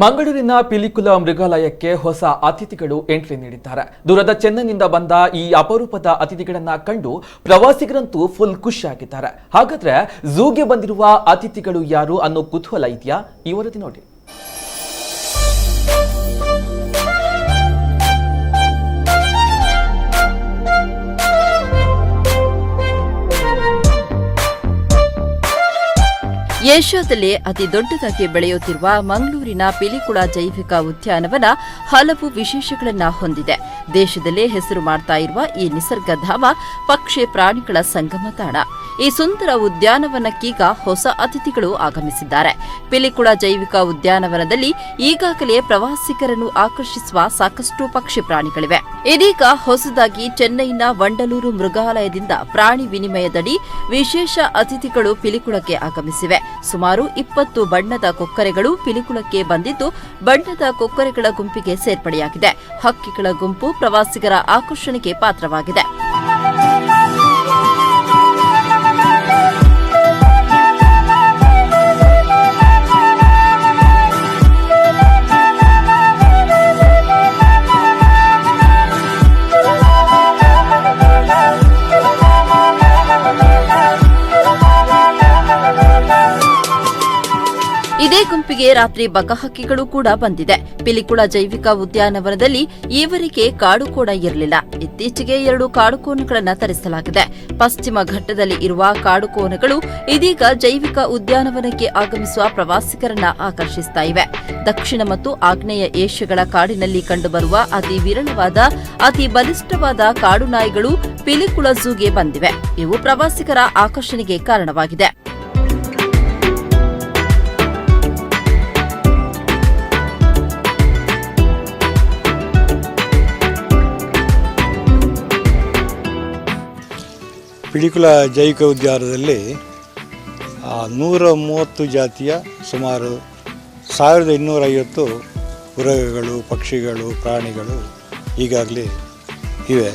ಮಂಗಳೂರಿನ ಪಿಲಿಕುಲ ಮೃಗಾಲಯಕ್ಕೆ ಹೊಸ ಅತಿಥಿಗಳು ಎಂಟ್ರಿ ನೀಡಿದ್ದಾರೆ. ದೂರದ ಚೆನ್ನೈನಿಂದ ಬಂದ ಈ ಅಪರೂಪದ ಅತಿಥಿಗಳನ್ನ ಕಂಡು ಪ್ರವಾಸಿಗರಂತೂ ಫುಲ್ ಖುಷಿಯಾಗಿದ್ದಾರೆ. ಹಾಗಾದ್ರೆ ಝೂಗೆ ಬಂದಿರುವ ಅತಿಥಿಗಳು ಯಾರು ಅನ್ನೋ ಕುತೂಹಲ ಇದೆಯಾ? ಈ ವರದಿ ನೋಡಿ. ಏಷ್ಯಾದಲ್ಲೇ ಅತಿ ದೊಡ್ಡದಾಗಿ ಬೆಳೆಯುತ್ತಿರುವ ಮಂಗಳೂರಿನ ಪಿಲಿಕುಳ ಜೈವಿಕ ಉದ್ಯಾನವನ ಹಲವು ವಿಶೇಷಗಳನ್ನ ಹೊಂದಿದೆ. ದೇಶದಲ್ಲೇ ಹೆಸರು ಮಾಡ್ತಾ ಇರುವ ಈ ನಿಸರ್ಗಧಾಮ ಪಕ್ಷಿ ಪ್ರಾಣಿಗಳ ಸಂಗಮ ತಾಣ. ಈ ಸುಂದರ ಉದ್ಯಾನವನಕ್ಕೀಗ ಹೊಸ ಅತಿಥಿಗಳು ಆಗಮಿಸಿದ್ದಾರೆ. ಪಿಲಿಕುಳ ಜೈವಿಕ ಉದ್ಯಾನವನದಲ್ಲಿ ಈಗಾಗಲೇ ಪ್ರವಾಸಿಗರನ್ನು ಆಕರ್ಷಿಸುವ ಸಾಕಷ್ಟು ಪಕ್ಷಿ ಪ್ರಾಣಿಗಳಿವೆ. ಇದೀಗ ಹೊಸದಾಗಿ ಚೆನ್ನೈನ ವಂಡಲೂರು ಮೃಗಾಲಯದಿಂದ ಪ್ರಾಣಿ ವಿನಿಮಯದಡಿ ವಿಶೇಷ ಅತಿಥಿಗಳು ಪಿಲಿಕುಳಕ್ಕೆ ಆಗಮಿಸಿವೆ. ಸುಮಾರು ಇಪ್ಪತ್ತು ಬಣ್ಣದ ಕೊಕ್ಕರೆಗಳು ಪಿಲಿಕುಳಕ್ಕೆ ಬಂದಿದ್ದು, ಬಣ್ಣದ ಕೊಕ್ಕರೆಗಳ ಗುಂಪಿಗೆ ಸೇರ್ಪಡೆಯಾಗಿದೆ. ಹಕ್ಕಿಗಳ ಗುಂಪು ಪ್ರವಾಸಿಗರ ಆಕರ್ಷಣೆಗೆ ಪಾತ್ರವಾಗಿದೆ. ಇದೇ ಗುಂಪಿಗೆ ರಾತ್ರಿ ಬಕಹಕ್ಕಿಗಳು ಕೂಡ ಬಂದಿದೆ. ಪಿಲಿಕುಳ ಜೈವಿಕ ಉದ್ಯಾನವನದಲ್ಲಿ ಈವರೆಗೆ ಕಾಡುಕೋಣ ಇರಲಿಲ್ಲ. ಇತ್ತೀಚೆಗೆ ಎರಡು ಕಾಡುಕೋಣಗಳನ್ನು ತರಿಸಲಾಗಿದೆ. ಪಶ್ಚಿಮ ಘಟ್ಟದಲ್ಲಿ ಇರುವ ಕಾಡುಕೋಣಗಳು ಇದೀಗ ಜೈವಿಕ ಉದ್ಯಾನವನಕ್ಕೆ ಆಗಮಿಸುವ ಪ್ರವಾಸಿಗರನ್ನ ಆಕರ್ಷಿಸ್ತಾ ಇವೆ. ದಕ್ಷಿಣ ಮತ್ತು ಆಗ್ನೇಯ ಏಷ್ಯಾಗಳ ಕಾಡಿನಲ್ಲಿ ಕಂಡುಬರುವ ಅತಿ ವಿರಳವಾದ, ಅತಿ ಬಲಿಷ್ಠವಾದ ಕಾಡು ನಾಯಿಗಳು ಪಿಲಿಕುಳ ಝೂಗೆ ಬಂದಿವೆ. ಇವು ಪ್ರವಾಸಿಗರ ಆಕರ್ಷಣೆಗೆ ಕಾರಣವಾಗಿದೆ. ಪಿಡಿಕುಲ ಜೈವಿಕ ಉದ್ಯಾನದಲ್ಲಿ ನೂರ ಮೂವತ್ತು ಜಾತಿಯ ಸುಮಾರು ಸಾವಿರದ ಇನ್ನೂರೈವತ್ತು ಉರಗಗಳು, ಪಕ್ಷಿಗಳು, ಪ್ರಾಣಿಗಳು ಈಗಾಗಲೇ ಇವೆ.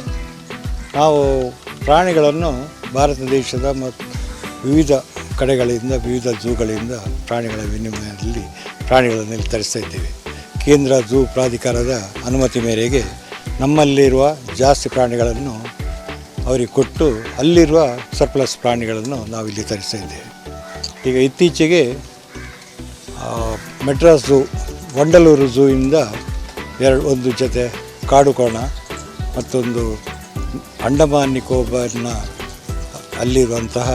ನಾವು ಪ್ರಾಣಿಗಳನ್ನು ಭಾರತ ದೇಶದ ಮತ್ತು ವಿವಿಧ ಕಡೆಗಳಿಂದ, ವಿವಿಧ ಝೂಗಳಿಂದ ಪ್ರಾಣಿಗಳ ವಿನಿಮಯದಲ್ಲಿ ಪ್ರಾಣಿಗಳನ್ನು ತರಿಸ್ತಾ ಇದ್ದೇವೆ. ಕೇಂದ್ರ ಝೂ ಪ್ರಾಧಿಕಾರದ ಅನುಮತಿ ಮೇರೆಗೆ ನಮ್ಮಲ್ಲಿರುವ ಜಾಸ್ತಿ ಪ್ರಾಣಿಗಳನ್ನು ಅವರಿಗೆ ಕೊಟ್ಟು ಅಲ್ಲಿರುವ ಸರ್ಪ್ಲಸ್ ಪ್ರಾಣಿಗಳನ್ನು ನಾವು ಇಲ್ಲಿ ತರಿಸ್ತಾ ಇದ್ದೇವೆ. ಈಗ ಇತ್ತೀಚೆಗೆ ಮೆಡ್ರಾಸ್ ಝೂ ವಂಡಲೂರು ಝೂಯಿಂದ ಎರಡು, ಒಂದು ಜೊತೆ ಕಾಡುಕೋಣ ಮತ್ತೊಂದು ಅಂಡಮಾನ್ ನಿಕೋಬಾರ್ನ ಅಲ್ಲಿರುವಂತಹ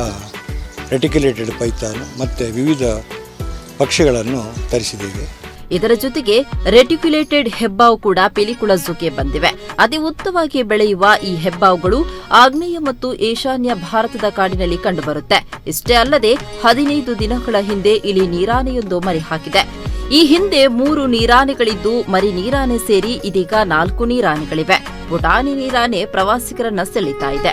ರೆಟಿಕ್ಯುಲೇಟೆಡ್ ಪೈತಾನ್ ಮತ್ತು ವಿವಿಧ ಪಕ್ಷಿಗಳನ್ನು ತರಿಸಿದ್ದೇವೆ. ಇದರ ಜೊತೆಗೆ ರೆಟಿಕ್ಯುಲೇಟೆಡ್ ಹೆಬ್ಬಾವು ಕೂಡ ಪಿಲಿಕುಳ ಝೂಗೆ ಬಂದಿವೆ. ಅತಿ ಉತ್ತಮವಾಗಿ ಬೆಳೆಯುವ ಈ ಹೆಬ್ಬಾವುಗಳು ಆಗ್ನೇಯ ಮತ್ತು ಈಶಾನ್ಯ ಭಾರತದ ಕಾಡಿನಲ್ಲಿ ಕಂಡುಬರುತ್ತೆ. ಇಷ್ಟೇ ಅಲ್ಲದೆ ಹದಿನೈದು ದಿನಗಳ ಹಿಂದೆ ಇಲ್ಲಿ ನೀರಾನೆಯೊಂದು ಮರಿ ಹಾಕಿದೆ ಈ ಹಿಂದೆ ಮೂರು ನೀರಾನೆಗಳಿದ್ದು, ಮರಿ ನೀರಾನೆ ಸೇರಿ ಇದೀಗ ನಾಲ್ಕು ನೀರಾನೆಗಳಿವೆ. ಬುಟಾನಿ ನೀರಾನೆ ಪ್ರವಾಸಿಗರನ್ನ ಸೆಳೀತಾ ಇದೆ.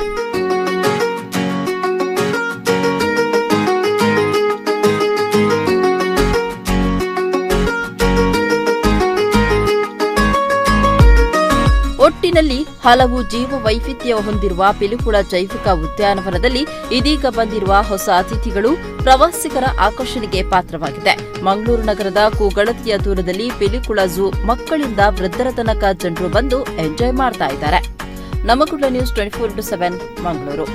ಒಟ್ಟಿನಲ್ಲಿ ಹಲವು ಜೀವ ವೈವಿಧ್ಯ ಹೊಂದಿರುವ ಪಿಲಿಕುಳ ಜೈವಿಕ ಉದ್ಯಾನವನದಲ್ಲಿ ಇದೀಗ ಬಂದಿರುವ ಹೊಸ ಅತಿಥಿಗಳು ಪ್ರವಾಸಿಗರ ಆಕರ್ಷಣೆಗೆ ಪಾತ್ರವಾಗಿದೆ. ಮಂಗಳೂರು ನಗರದ ಕೂಗಳತಿಯ ದೂರದಲ್ಲಿ ಪಿಲಿಕುಳ ಝೂ ಮಕ್ಕಳಿಂದ ವೃದ್ಧರ ತನಕ ಜನರು ಬಂದು ಎಂಜಾಯ್ ಮಾಡ್ತಾ ಇದ್ದಾರೆ. ನಮಗುಡ್ಡ news twenty four into seven, Mangaluru.